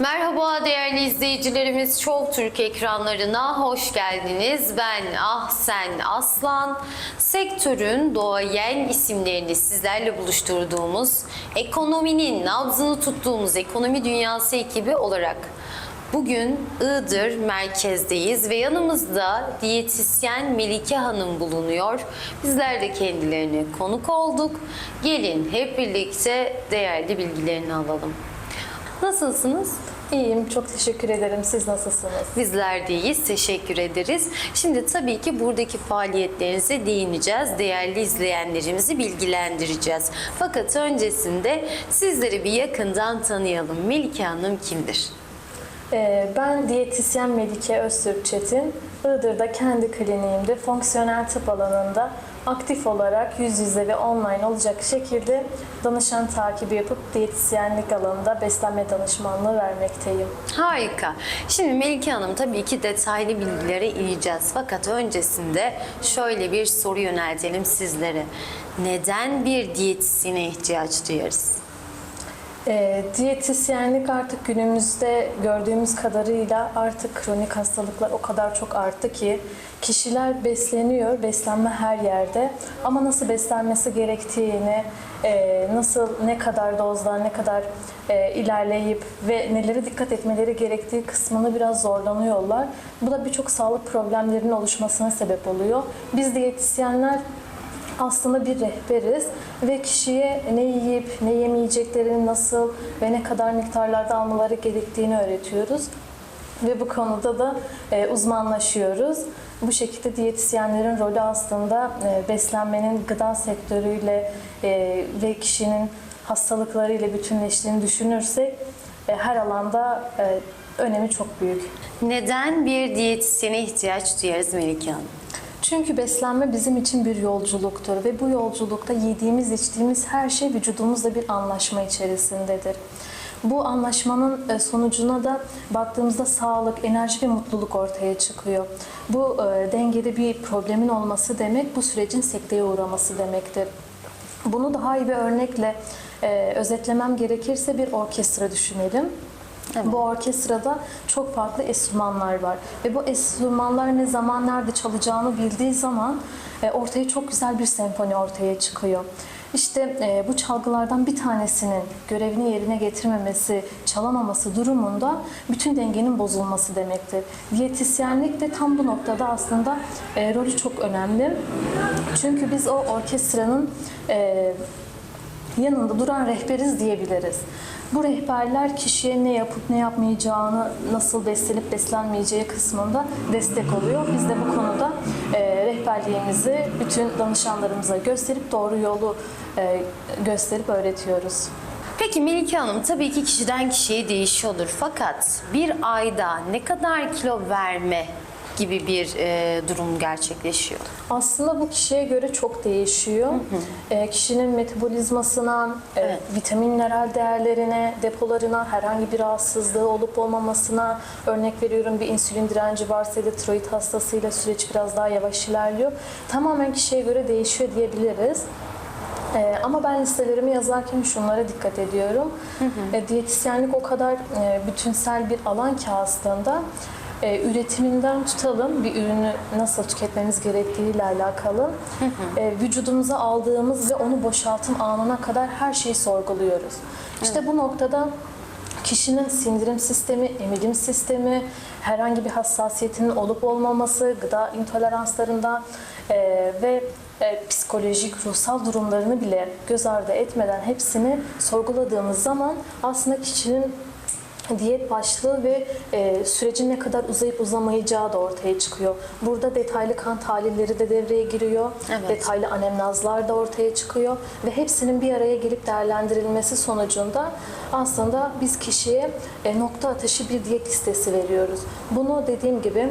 Merhaba değerli izleyicilerimiz Show Türk ekranlarına hoş geldiniz. Ben Ahsen Aslan. Sektörün doğayen isimlerini sizlerle buluşturduğumuz, ekonominin nabzını tuttuğumuz ekonomi dünyası ekibi olarak Bugün Iğdır merkezdeyiz ve yanımızda diyetisyen Melike Hanım bulunuyor. Bizler de kendilerine konuk olduk. Gelin hep birlikte değerli bilgilerini alalım. Nasılsınız? İyiyim, çok teşekkür ederim. Siz nasılsınız? Bizler de iyiyiz, teşekkür ederiz. Şimdi tabii ki buradaki faaliyetlerinize değineceğiz. Değerli izleyenlerimizi bilgilendireceğiz. Fakat öncesinde sizleri bir yakından tanıyalım. Melike Hanım kimdir? Ee, ben diyetisyen Melike Öztürk Çetin. Iğdır'da kendi kliniğimde fonksiyonel tıp alanında aktif olarak yüz yüze ve online olacak şekilde danışan takibi yapıp diyetisyenlik alanında beslenme danışmanlığı vermekteyim. Harika. Şimdi Melike Hanım tabii ki detaylı bilgilere ineceğiz. Fakat öncesinde şöyle bir soru yöneltelim sizlere. Neden bir diyetisyene ihtiyaç duyarız? E, diyetisyenlik artık günümüzde gördüğümüz kadarıyla artık kronik hastalıklar o kadar çok arttı ki kişiler besleniyor, beslenme her yerde ama nasıl beslenmesi gerektiğini, e, nasıl ne kadar dozda, ne kadar e, ilerleyip ve nelere dikkat etmeleri gerektiği kısmını biraz zorlanıyorlar. Bu da birçok sağlık problemlerinin oluşmasına sebep oluyor. Biz diyetisyenler aslında bir rehberiz ve kişiye ne yiyip ne yemeyeceklerini nasıl ve ne kadar miktarlarda almaları gerektiğini öğretiyoruz. Ve bu konuda da e, uzmanlaşıyoruz. Bu şekilde diyetisyenlerin rolü aslında e, beslenmenin gıda sektörüyle e, ve kişinin hastalıklarıyla bütünleştiğini düşünürsek e, her alanda e, önemi çok büyük. Neden bir diyetisyene ihtiyaç duyarız Melike Hanım? Çünkü beslenme bizim için bir yolculuktur ve bu yolculukta yediğimiz, içtiğimiz her şey vücudumuzla bir anlaşma içerisindedir. Bu anlaşmanın e, sonucuna da baktığımızda sağlık, enerji ve mutluluk ortaya çıkıyor. Bu e, dengede bir problemin olması demek, bu sürecin sekteye uğraması demektir. Bunu daha iyi bir örnekle e, özetlemem gerekirse bir orkestra düşünelim. Bu orkestrada çok farklı enstrümanlar var ve bu enstrümanlar ne zaman nerede çalacağını bildiği zaman e, ortaya çok güzel bir senfoni ortaya çıkıyor. İşte e, bu çalgılardan bir tanesinin görevini yerine getirmemesi, çalamaması durumunda bütün dengenin bozulması demektir. Diyetisyenlik de tam bu noktada aslında e, rolü çok önemli. Çünkü biz o orkestranın e, yanında duran rehberiz diyebiliriz. Bu rehberler kişiye ne yapıp ne yapmayacağını, nasıl beslenip beslenmeyeceği kısmında destek oluyor. Biz de bu konuda e, rehberliğimizi bütün danışanlarımıza gösterip doğru yolu e, gösterip öğretiyoruz. Peki Melike Hanım tabii ki kişiden kişiye değişiyordur. Fakat bir ayda ne kadar kilo verme gibi bir e, durum gerçekleşiyor? Aslında bu kişiye göre çok değişiyor. E, kişinin metabolizmasına, e, Evet. vitamin mineral değerlerine, depolarına, herhangi bir rahatsızlığı olup olmamasına örnek veriyorum bir insülin direnci varsa ya da tiroid hastasıyla süreç biraz daha yavaş ilerliyor. Tamamen kişiye göre değişiyor diyebiliriz. Ee, ama ben listelerimi yazarken şunlara dikkat ediyorum. E, diyetisyenlik o kadar e, bütünsel bir alan ki aslında e, üretiminden tutalım bir ürünü nasıl tüketmemiz gerektiğiyle alakalı. E, vücudumuza aldığımız ve onu boşaltım anına kadar her şeyi sorguluyoruz. İşte bu noktada kişinin sindirim sistemi, emilim sistemi, herhangi bir hassasiyetinin olup olmaması, gıda intoleranslarından e, ve e, psikolojik, ruhsal durumlarını bile göz ardı etmeden hepsini sorguladığımız zaman aslında kişinin diyet başlığı ve e, sürecin ne kadar uzayıp uzamayacağı da ortaya çıkıyor. Burada detaylı kan tahlilleri de devreye giriyor. Evet. Detaylı anemnazlar da ortaya çıkıyor ve hepsinin bir araya gelip değerlendirilmesi sonucunda aslında biz kişiye e, nokta atışı bir diyet listesi veriyoruz. Bunu dediğim gibi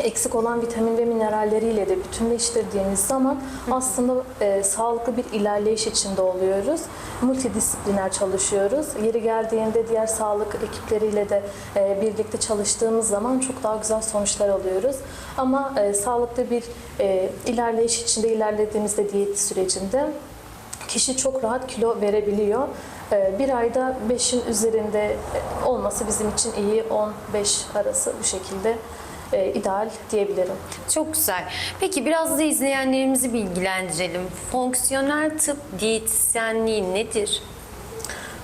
eksik olan vitamin ve mineralleriyle de bütünleştirdiğimiz zaman aslında e, sağlıklı bir ilerleyiş içinde oluyoruz. Multidisipliner çalışıyoruz. Yeri geldiğinde diğer sağlık ekipleriyle de e, birlikte çalıştığımız zaman çok daha güzel sonuçlar alıyoruz. Ama e, sağlıklı bir e, ilerleyiş içinde ilerlediğimizde diyet sürecinde kişi çok rahat kilo verebiliyor. Ee, Bir ayda 5'in üzerinde e, olması bizim için iyi, 10-5 arası bu şekilde e, ideal diyebilirim. Çok güzel. Peki biraz da izleyenlerimizi bilgilendirelim. Fonksiyonel tıp diyetisyenliği nedir?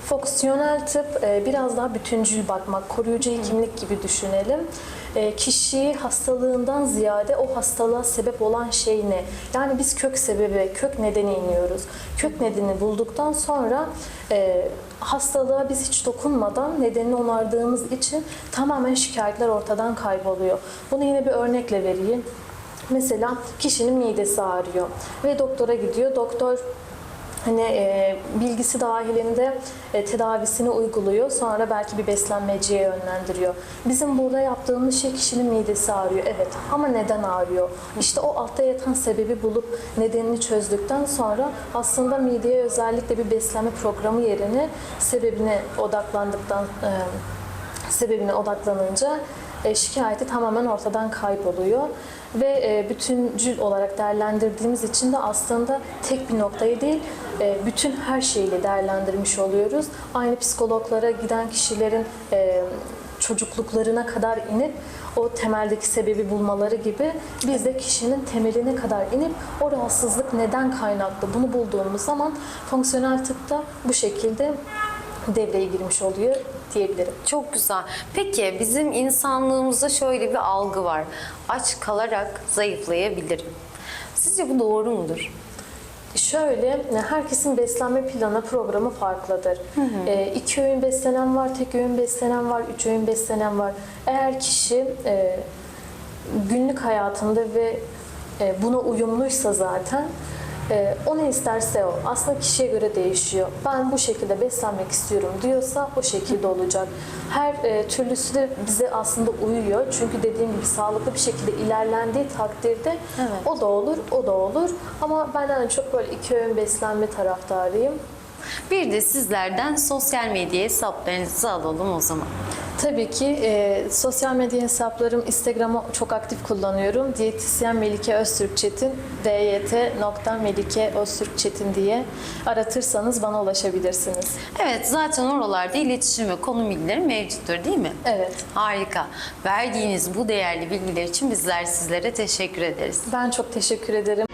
Fonksiyonel tıp e, biraz daha bütüncül bakmak, koruyucu hekimlik gibi düşünelim. E, Kişiyi hastalığından ziyade o hastalığa sebep olan şey ne? Yani biz kök sebebi, kök nedeni iniyoruz. Kök nedeni bulduktan sonra e, hastalığa biz hiç dokunmadan nedenini onardığımız için tamamen şikayetler ortadan kayboluyor. Bunu yine bir örnekle vereyim. Mesela kişinin midesi ağrıyor ve doktora gidiyor. Doktor hani e, bilgisi dahilinde e, tedavisini uyguluyor. Sonra belki bir beslenmeciye yönlendiriyor. Bizim burada yaptığımız şey kişinin midesi ağrıyor. Evet ama neden ağrıyor? İşte o altta yatan sebebi bulup nedenini çözdükten sonra aslında mideye özellikle bir beslenme programı yerine sebebine odaklandıktan e, sebebine odaklanınca e, şikayeti tamamen ortadan kayboluyor ve e, bütüncül olarak değerlendirdiğimiz için de aslında tek bir noktayı değil e, bütün her şeyle değerlendirmiş oluyoruz. Aynı psikologlara giden kişilerin çocukluklarına kadar inip o temeldeki sebebi bulmaları gibi biz de kişinin temeline kadar inip o rahatsızlık neden kaynaklı bunu bulduğumuz zaman fonksiyonel tıpta bu şekilde devreye girmiş oluyor diyebilirim. Çok güzel. Peki bizim insanlığımızda şöyle bir algı var. Aç kalarak zayıflayabilirim. Sizce bu doğru mudur? Şöyle, herkesin beslenme planı, programı farklıdır. E, iki öğün beslenen var, tek öğün beslenen var, üç öğün beslenen var. Eğer kişi e, günlük hayatında ve e, buna uyumluysa zaten e, o ne isterse o. Aslında kişiye göre değişiyor. Ben bu şekilde beslenmek istiyorum diyorsa o şekilde olacak. Her e, türlüsü de bize aslında uyuyor. Çünkü dediğim gibi sağlıklı bir şekilde ilerlendiği takdirde Evet. o da olur, o da olur. Ama ben en çok böyle iki öğün beslenme taraftarıyım. Bir de sizlerden sosyal medya hesaplarınızı alalım o zaman. Tabii ki e, sosyal medya hesaplarım Instagram'ı çok aktif kullanıyorum. Diyetisyen Melike Öztürk Çetin, dyt.melike Öztürk Çetin diye aratırsanız bana ulaşabilirsiniz. Evet zaten oralarda iletişim ve konu bilgileri mevcuttur değil mi? Evet. Harika. Verdiğiniz bu değerli bilgiler için bizler sizlere teşekkür ederiz. Ben çok teşekkür ederim.